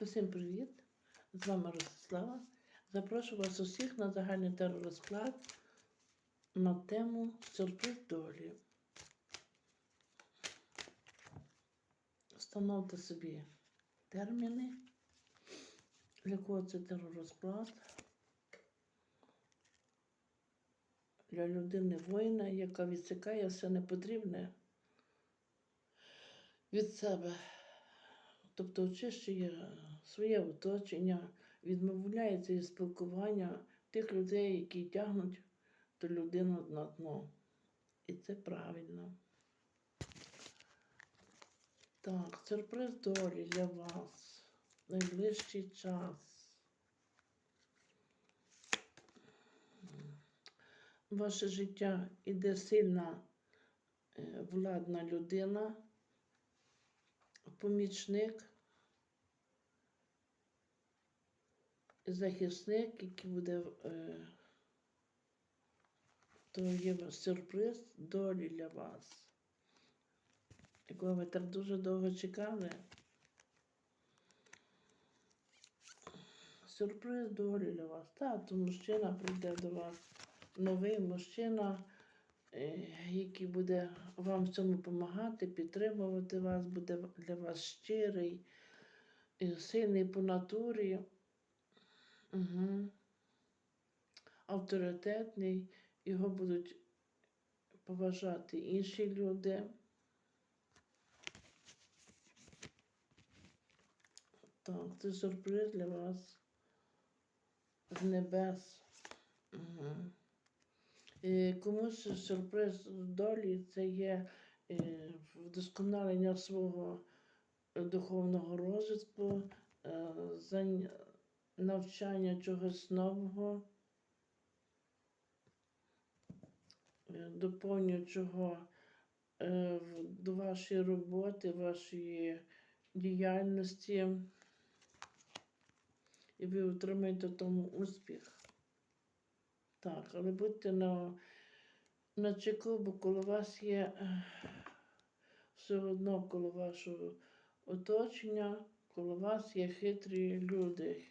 Усім привіт! З вами Ростислава. Запрошую вас усіх на загальний теророзклад на тему сюрприз долі. Встановте собі терміни, для кого це теророзклад. Для людини воїна, яка відсікає все непотрібне від себе. Тобто очищує своє оточення, відмовляється від спілкування тих людей, які тягнуть ту людину на дно. І це правильно. Так, сюрприз долі для вас. Найближчий час. Ваше життя іде сильна е, владна людина, помічник, захисник, який буде, е, то є сюрприз долі для вас, якого ви так дуже довго чекали. Сюрприз долі для вас. Так, то мужчина прийде до вас, новий мужчина, який буде вам в цьому допомагати, підтримувати вас, буде для вас щирий, сильний по натурі, угу. авторитетний, його будуть поважати інші люди. Так, це сюрприз для вас з небес. Угу. Комусь сюрприз долі це є е, вдосконалення свого духовного розвитку, е, навчання чогось нового, е, доповнюючого до вашої роботи, вашої діяльності, і ви отримаєте тому успіх. Так, але будьте на, на чеку, бо коло вас є все одно коло вашого оточення, коло вас є хитрі люди,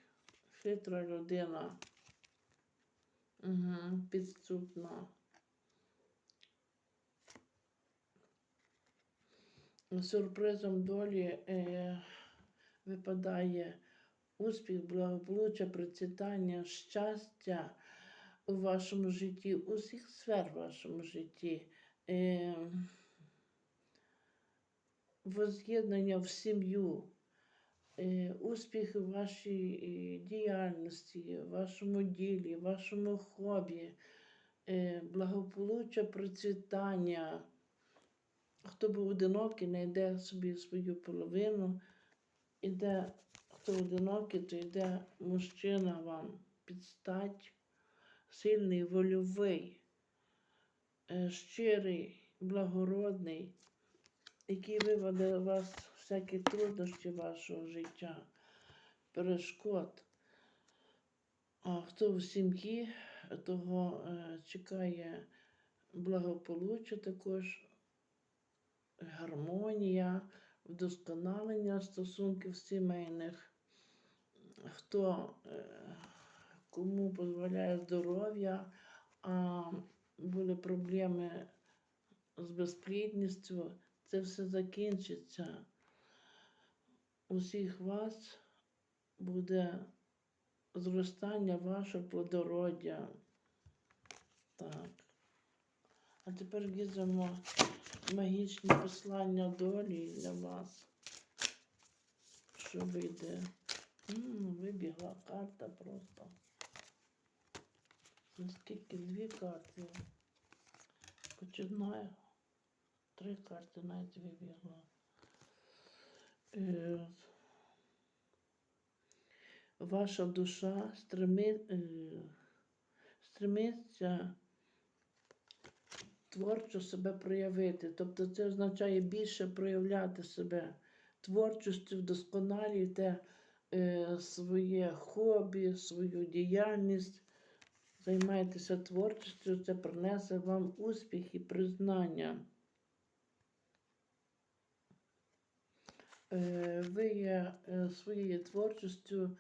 хитра людина, угу, підступна. Сюрпризом долі е, випадає успіх, благополуччя, процвітання, щастя у вашому житті, у всіх сфер в вашому житті. Е, воз'єднання в сім'ю, е, успіх у вашій е, діяльності, вашому ділі, вашому хобі, е, благополуччя, процвітання. Хто був одинокий, знайде собі свою половину, іде, хто одинокий, то йде мужчина вам підстать, сильний, вольовий, е, щирий, благородний, який виведе вас всякі труднощі вашого життя, перешкод. А хто в сім'ї, того е, чекає благополуччя також, гармонія, вдосконалення стосунків сімейних. Хто е, кому дозволяє здоров'я, а були проблеми з безплідністю, це все закінчиться. Усіх вас буде зростання вашого плодородя. Так. А тепер візьмемо магічні послання долі для вас. Що вийде? М, Вибігла карта просто. Наскільки дві карти. Починаю. Три карти навіть вибігла. Е, Ваша душа стреми, е, стремиться творчо себе проявити. Тобто це означає більше проявляти себе творчістю, вдосконалюйте е, своє хобі, свою діяльність, займайтеся творчістю, це принесе вам успіх і признання. е, ви є е, своєю творчістю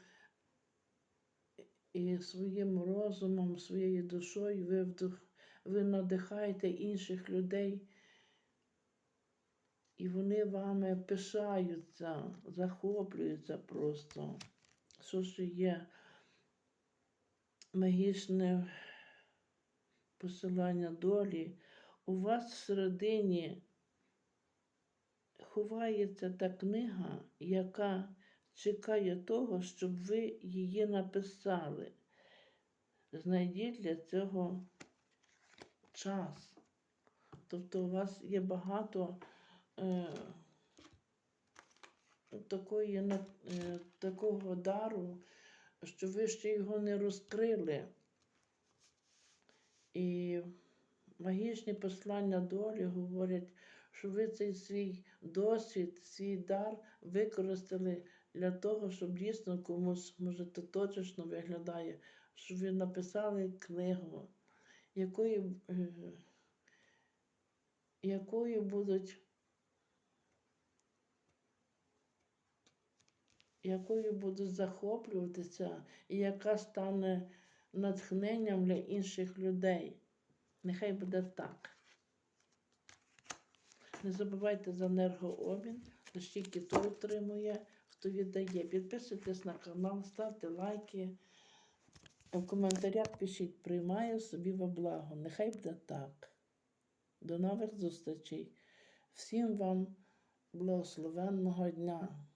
і своїм розумом, своєю душою, ви, вдох, ви надихаєте інших людей, і вони вами пишаються, захоплюються просто. Що ж є магічне посилання долі, у вас всередині ховається та книга, яка чекає того, щоб ви її написали. Знайдіть для цього час. Тобто у вас є багато е, такої, е, такого дару, що ви ще його не розкрили. І магічні послання долі говорять, що ви цей свій досвід, свій дар використали для того, щоб дійсно комусь, може, то точечно виглядає, що ви написали книгу, якою, е, якою будуть. Якою будуть захоплюватися, і яка стане натхненням для інших людей. Нехай буде так. Не забувайте за енергообмін, стільки то отримує, хто віддає. Підписуйтесь на канал, ставте лайки. В коментарях пишіть, приймаю собі во благо. Нехай буде так. До нових зустрічей. Всім вам благословенного дня.